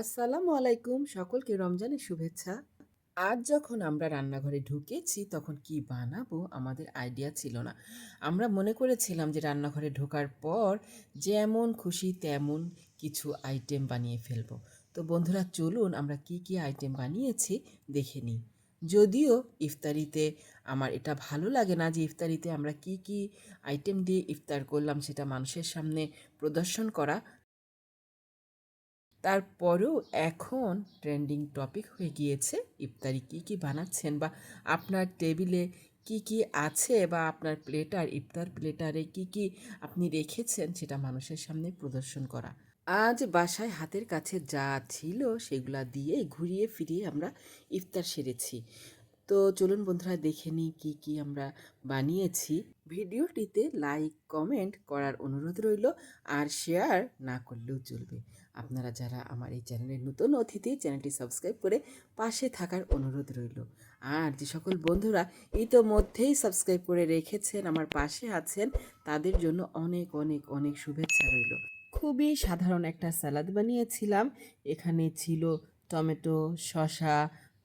আসসালামু আলাইকুম, সকলকে রমজানের শুভেচ্ছা। আজ যখন আমরা রান্নাঘরে ঢুকেছি, তখন কি বানাবো আমাদের আইডিয়া ছিল না। আমরা মনে করেছিলাম যে রান্নাঘরে ঢোকার পর যেমন খুশি তেমন কিছু আইটেম বানিয়ে ফেলব। তো বন্ধুরা, চলুন আমরা কি কি আইটেম বানিয়েছি দেখে নিই। যদিও ইফতারিতে আমার এটা ভালো লাগে না যে ইফতারিতে আমরা কি কি আইটেম দিয়ে ইফতার করলাম, সেটা মানুষের সামনে প্রদর্শন করা তারপরেও এখন ট্রেন্ডিং টপিক হয়ে গিয়েছে, ইফতারি কী কী বানাচ্ছেন বা আপনার টেবিলে কি কি আছে বা আপনার প্লেটার, ইফতার প্লেটারে কি কি আপনি রেখেছেন সেটা মানুষের সামনে প্রদর্শন করা। আজ বাসায় হাতের কাছে যা ছিল সেগুলা দিয়ে ঘুরিয়ে ফিরিয়ে আমরা ইফতার সেরেছি। তো চলুন বন্ধুরা দেখে নিই কী কী আমরা বানিয়েছি। ভিডিওটিতে লাইক কমেন্ট করার অনুরোধ রইল আর শেয়ার না করলেও চলবে। আপনারা যারা আমার এই চ্যানেলের নতুন অতিথি, চ্যানেলটি সাবস্ক্রাইব করে পাশে থাকার অনুরোধ রইল। আর যে সকল বন্ধুরা ইতোমধ্যেই সাবস্ক্রাইব করে রেখেছেন, আমার পাশে আছেন, তাদের জন্য অনেক অনেক অনেক শুভেচ্ছা রইল। খুবই সাধারণ একটা স্যালাদ বানিয়েছিলাম। এখানে ছিল টমেটো, শসা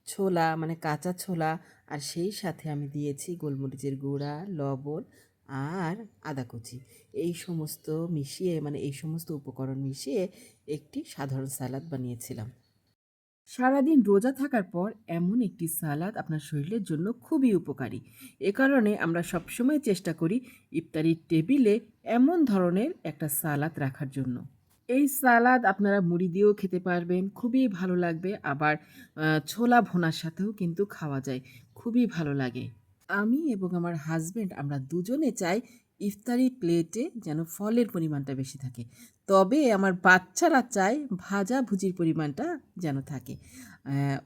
ছোলা মানে কাঁচা ছোলা, আর সেই সাথে আমি দিয়েছি গোলমরিচের গুঁড়া, লবণ আর আদা কুচি। এই সমস্ত মিশিয়ে মানে এই সমস্ত উপকরণ মিশিয়ে একটি সাধারণ সালাদ বানিয়েছিলাম। সারাদিন রোজা থাকার পর এমন একটি সালাদ আপনার শরীরের জন্য খুবই উপকারী। এ কারণে আমরা সবসময় চেষ্টা করি ইফতারির টেবিলে এমন ধরনের একটা সালাদ রাখার জন্য। এই সালাদ আপনারা মুড়ি দিয়েও খেতে পারবেন, খুবই ভালো লাগবে। আবার ছোলা ভোনার সাথেও কিন্তু খাওয়া যায়, খুবই ভালো লাগে। আমি এবং আমার হাজবেন্ড আমরা দুজনে চাই ইফতারি প্লেটে যেন ফলের পরিমাণটা বেশি থাকে। তবে আমার বাচ্চারা চায় ভাজা ভুজির পরিমাণটা যেন থাকে।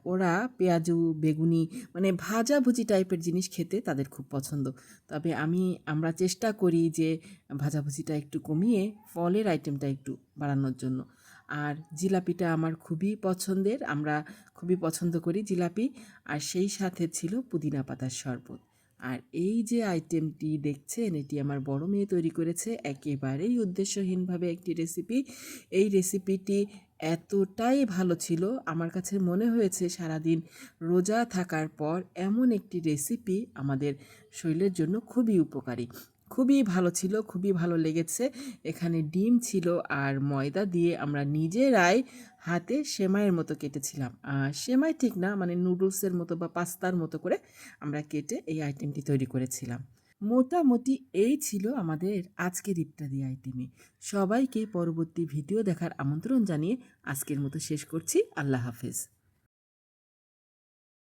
ওরা পেঁয়াজু, বেগুনি মানে ভাজা ভুজি টাইপের জিনিস খেতে তাদের খুব পছন্দ। তবে আমি, আমরা চেষ্টা করি যে ভাজাভুজিটা একটু কমিয়ে ফলের আইটেমটা একটু বাড়ানোর জন্য। আর জিলাপিটা আমার খুবই পছন্দের। আমরা খুবই পছন্দ করি জিলাপি। আর সেই সাথে ছিল পুদিনা পাতার শরবত। আর এই যে আইটেমটি দেখছেন, এটি আমার বড় মেয়ে তৈরি করেছে। একেবারেই উদ্দেশ্যহীনভাবে একটি রেসিপি এই রেসিপিটি এতটাই ভালো ছিল, আমার কাছে মনে হয়েছে সারাদিন রোজা থাকার পর এমন একটি রেসিপি আমাদের শরীরের জন্য খুবই উপকারী। খুবই ভালো ছিল, খুবই ভালো লেগেছে। এখানে ডিম ছিল আর ময়দা দিয়ে আমরা নিজেরাই হাতে সেমাইয়ের মতো কেটেছিলাম। আর সেমাই ঠিক না মানে নুডলসের মতো বা পাস্তার মতো করে আমরা কেটে এই আইটেমটি তৈরি করেছিলাম। মোটামুটি এই ছিল আমাদের আজকের ইফতারি আইটেমে। সবাইকে পরবর্তী ভিডিও দেখার আমন্ত্রণ জানিয়ে আজকের মতো শেষ করছি। আল্লাহ হাফেজ।